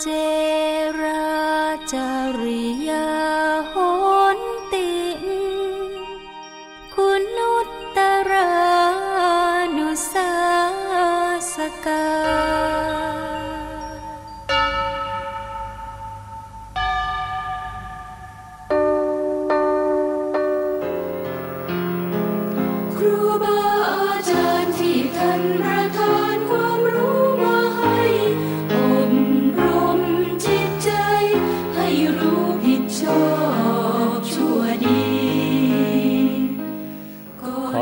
เจราจริยาโหนติคุณุตตรานุสาสกา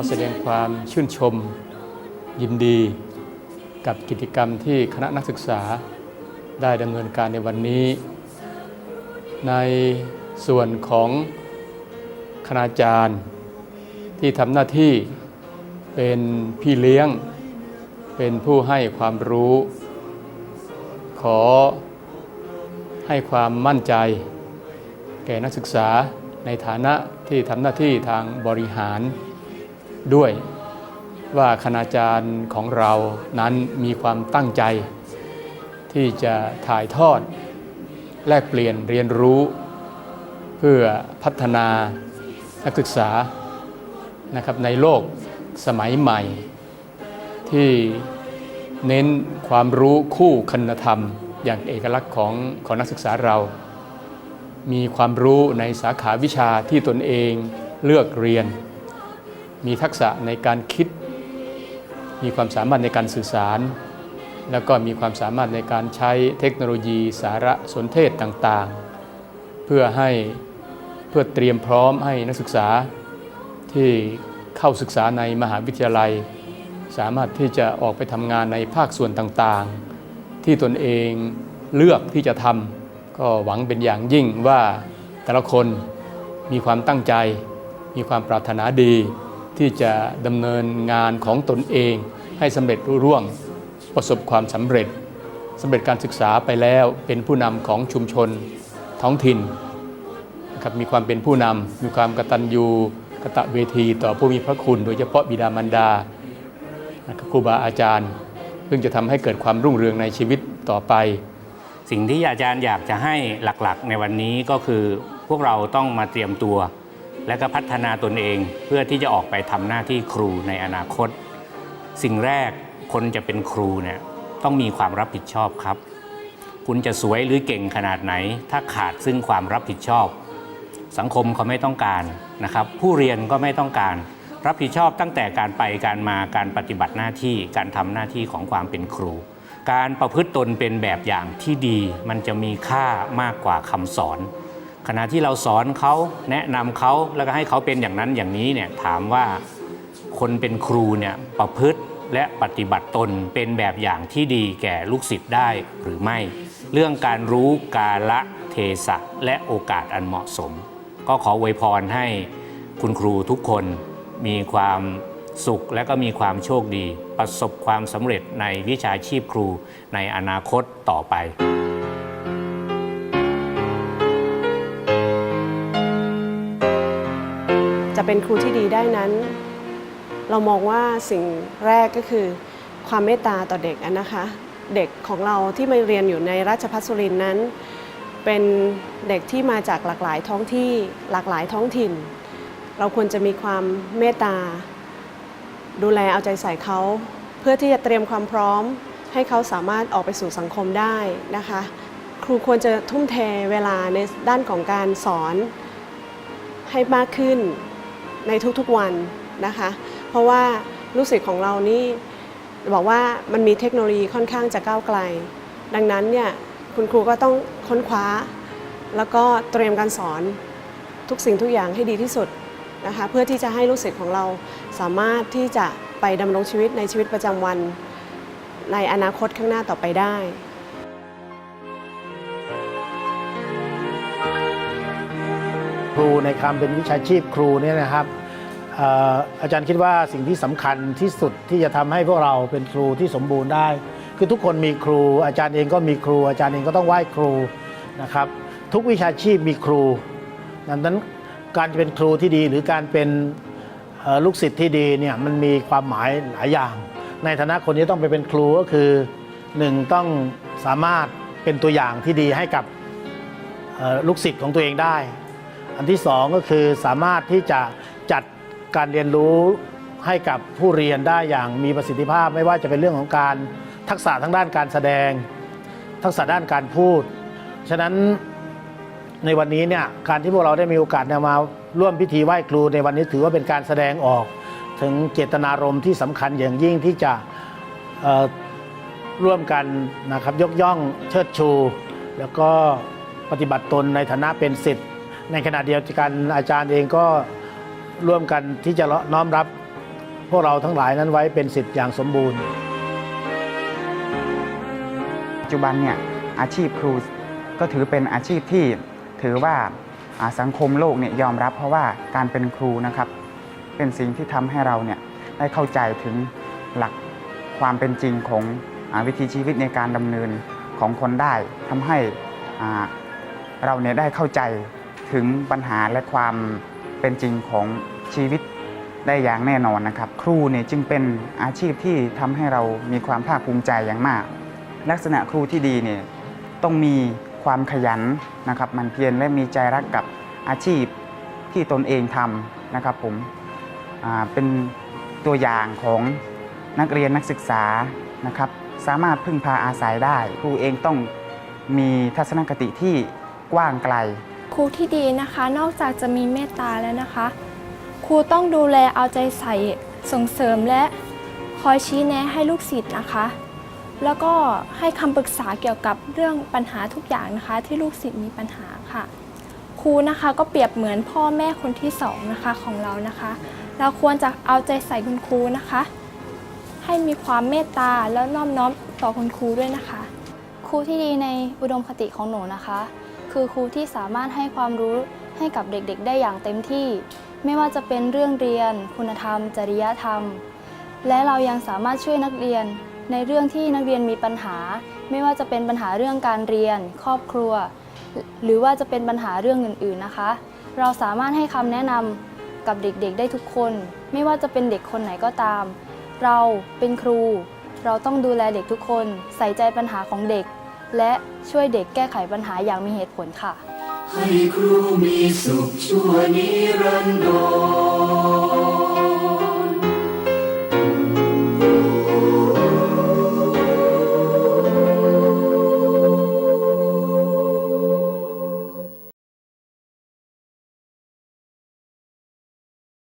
แสดงความชื่นชม ยินดีกับกิจกรรมที่คณะนักศึกษาได้ดำเนินการในวันนี้ ในส่วนของคณาจารย์ ที่ทำหน้าที่เป็นพี่เลี้ยง เป็นผู้ให้ความรู้ ขอให้ความมั่นใจ แก่นักศึกษาในฐานะที่ทำหน้าที่ทางบริหาร ด้วย ว่าคณาจารย์ของเรานั้นมีความตั้งใจ ที่จะถ่ายทอด แลกเปลี่ยนเรียนรู้ เพื่อพัฒนานักศึกษานะครับในโลกสมัยใหม่ ที่เน้นความรู้คู่คุณธรรม อย่างเอกลักษณ์ของของนักศึกษาเรา มีความรู้ในสาขาวิชาที่ตนเองเลือกเรียน มีทักษะในการคิด มีความสามารถในการสื่อสาร แล้วก็มีความสามารถในการใช้เทคโนโลยีสารสนเทศต่างๆ เพื่อให้เพื่อเตรียมพร้อมให้นักศึกษาที่เข้าศึกษาในมหาวิทยาลัย สามารถที่จะออกไปทำงานในภาคส่วนต่างๆ ที่ตนเองเลือกที่จะทำก็หวังเป็นอย่างยิ่งว่าแต่ละคนมีความตั้งใจ มีความปรารถนาดี ที่จะดำเนินงานของตนเอง ให้สำเร็จรุ่ร่วงประสบความสำเร็จสำเร็จการศึกษาไปแล้วเป็นผู้นำของชุมชนท้องถิ่นนะครับมีความเป็นผู้นำมีความกตัญญูกตะเวทีต่อผู้มีพระคุณ โดยเฉพาะบิดามารดาครับครูบาอาจารย์ ซึ่งจะทำให้เกิดความรุ่งเรืองในชีวิตต่อไป สิ่งที่อาจารย์อยากจะให้หลักๆ ในวันนี้ก็คือพวกเราต้องมาเตรียมตัว และก็พัฒนาตนเองเพื่อที่จะออกไปทำหน้าที่ครูในอนาคต สิ่งแรกคนจะเป็นครูเนี่ยต้องมีความรับผิดชอบครับ คุณจะสวยหรือเก่งขนาดไหน ถ้าขาดซึ่งความรับผิดชอบ สังคมเขาไม่ต้องการนะครับ ผู้เรียนก็ไม่ต้องการ รับผิดชอบตั้งแต่การไปการมาการปฏิบัติหน้าที่การทำหน้าที่ของความเป็นครู การประพฤติตนเป็นแบบอย่างที่ดี มันจะมีค่ามากกว่าคำสอน ขณะที่เราสอนเขาแนะนำเขาแล้วก็ให้เขาเป็นอย่างนั้นอย่างนี้เนี่ยถามว่าคนเป็นครูเนี่ยประพฤติและปฏิบัติตนเป็นแบบอย่างที่ดีแก่ลูกศิษย์ได้หรือไม่ เรื่องการรู้กาละเทศะและโอกาสอันเหมาะสม ก็ขออวยพรให้คุณครูทุกคนมีความสุขและก็มีความโชคดี ประสบความสำเร็จในวิชาชีพครูในอนาคตต่อไป จะเป็นครูที่ดีได้นั้น เรามองว่าสิ่งแรกก็คือ ความเมตตาต่อเด็กนะคะ เด็กของเราที่มาเรียนอยู่ในราชพัฒสุรินนั้น เป็นเด็กที่มาจากหลากหลายท้องที่หลากหลายท้องถิ่น เราควรจะมีความเมตตา ดูแลเอาใจใส่เขาเพื่อที่จะเตรียมความพร้อมให้เขาสามารถออกไปสู่สังคมได้นะคะ ครูควรจะทุ่มเทเวลาในด้านของการสอนให้มากขึ้น ในทุกๆวันนะคะ เพราะว่าลูกศิษย์ของเรานี่บอกว่ามันมีเทคโนโลยีค่อนข้างจะก้าวไกล ดังนั้นเนี่ยคุณครูก็ต้องค้นคว้า แล้วก็เตรียมการสอนทุกสิ่งทุกอย่างให้ดีที่สุดนะคะเพื่อที่จะให้ลูกศิษย์ของเราสามารถที่จะไปดำรงชีวิตในชีวิตประจำวัน ในอนาคตข้างหน้าต่อไปได้ ครูในความเป็นวิชาชีพครูเนี่ยนะครับอาจารย์คิดว่าสิ่งที่สำคัญที่สุดที่จะทำให้พวกเราเป็นครูที่สมบูรณ์ได้ คือทุกคนมีครู อาจารย์เองก็มีครู อาจารย์เองก็ต้องไหว้ครูนะครับ ทุกวิชาชีพมีครูดังนั้นการจะเป็นครูที่ดีหรือการเป็นลูกศิษย์ที่ดีเนี่ยมันมีความหมายหลายอย่าง ในฐานะคนที่ต้องไปเป็นครูก็คือหนึ่งต้องสามารถเป็นตัวอย่างที่ดีให้กับลูกศิษย์ของตัวเองได้ อันที่สองก็คือสามารถที่จะจัดการเรียนรู้ให้กับผู้เรียนได้อย่างมีประสิทธิภาพ ไม่ว่าจะเป็นเรื่องของการทักษะทางด้านการแสดง ทักษะด้านการพูด ฉะนั้นในวันนี้เนี่ยการที่พวกเราได้มีโอกาสเนี่ยมาร่วมพิธีไหว้ครูในวันนี้ถือว่าเป็นการแสดงออก ถึงเจตนารมณ์ที่สำคัญอย่างยิ่งที่จะร่วมกันนะครับยกย่องเชิดชู แล้วก็ปฏิบัติตนในฐานะเป็นศิษย์ ในขณะเดียวกันอาจารย์เองก็ร่วมกันที่จะน้อมรับพวกเราทั้งหลายนั้นไว้เป็นศิษย์อย่างสมบูรณ์ ปัจจุบันเนี่ยอาชีพครูก็ถือเป็นอาชีพที่ถือว่าสังคมโลกเนี่ยยอมรับเพราะว่าการเป็นครูนะครับ เป็นสิ่งที่ทำให้เราเนี่ยได้เข้าใจถึงหลักความเป็นจริงของอวิถีชีวิตในการดำเนินของคนได้ทำให้เราเนี่ยได้เข้าใจ ถึงปัญหาและความเป็นจริงของชีวิตได้อย่างแน่นอนนะครับ ครูเนี่ยจึงเป็นอาชีพที่ทำให้เรามีความภาคภูมิใจอย่างมาก ลักษณะครูที่ดีเนี่ยต้องมีความขยันนะครับมันเพียรและมีใจรักกับอาชีพที่ตนเองทำนะครับผมเป็นตัวอย่างของนักเรียนนักศึกษานะครับ สามารถพึ่งพาอาศัยได้ ครูเองต้องมีทัศนคติที่กว้างไกล ครูที่ดีนะคะ นอกจากจะมีเมตตาแล้วนะคะ ครูต้องดูแลเอาใจใส่ส่งเสริมและคอยชี้แนะให้ลูกศิษย์นะคะ แล้วก็ให้คำปรึกษาเกี่ยวกับเรื่องปัญหาทุกอย่างนะคะ ที่ลูกศิษย์มีปัญหาค่ะ ครูนะคะก็เปรียบเหมือนพ่อแม่คนที่สองนะคะของเรานะคะ เราควรจะเอาใจใส่คุณครูนะคะ ให้มีความเมตตาแล้วน้อมน้อมต่อคุณครูด้วยนะคะ ครูที่ดีในอุดมคติของหนูนะคะ คือครูที่สามารถให้ความรู้ให้กับเด็กๆ ได้อย่างเต็มที่ ไม่ว่าจะเป็นเรื่องเรียน คุณธรรม จริยธรรม และเรายังสามารถช่วยนักเรียน ในเรื่องที่นักเรียนมีปัญหา ไม่ว่าจะเป็นปัญหาเรื่องการเรียน ครอบครัว หรือว่าจะเป็นปัญหาเรื่องอื่นๆนะคะ เราสามารถให้คำแนะนำกับเด็กๆ ได้ทุกคน ไม่ว่าจะเป็นเด็กคนไหนก็ตาม เราเป็นครู เราต้องดูแลเด็กทุกคน ใส่ใจปัญหาของเด็ก และช่วยเด็กแก้ไขปัญหาอย่างมีเหตุผลค่ะ ให้ครูมีสุขชั่วนิรันดร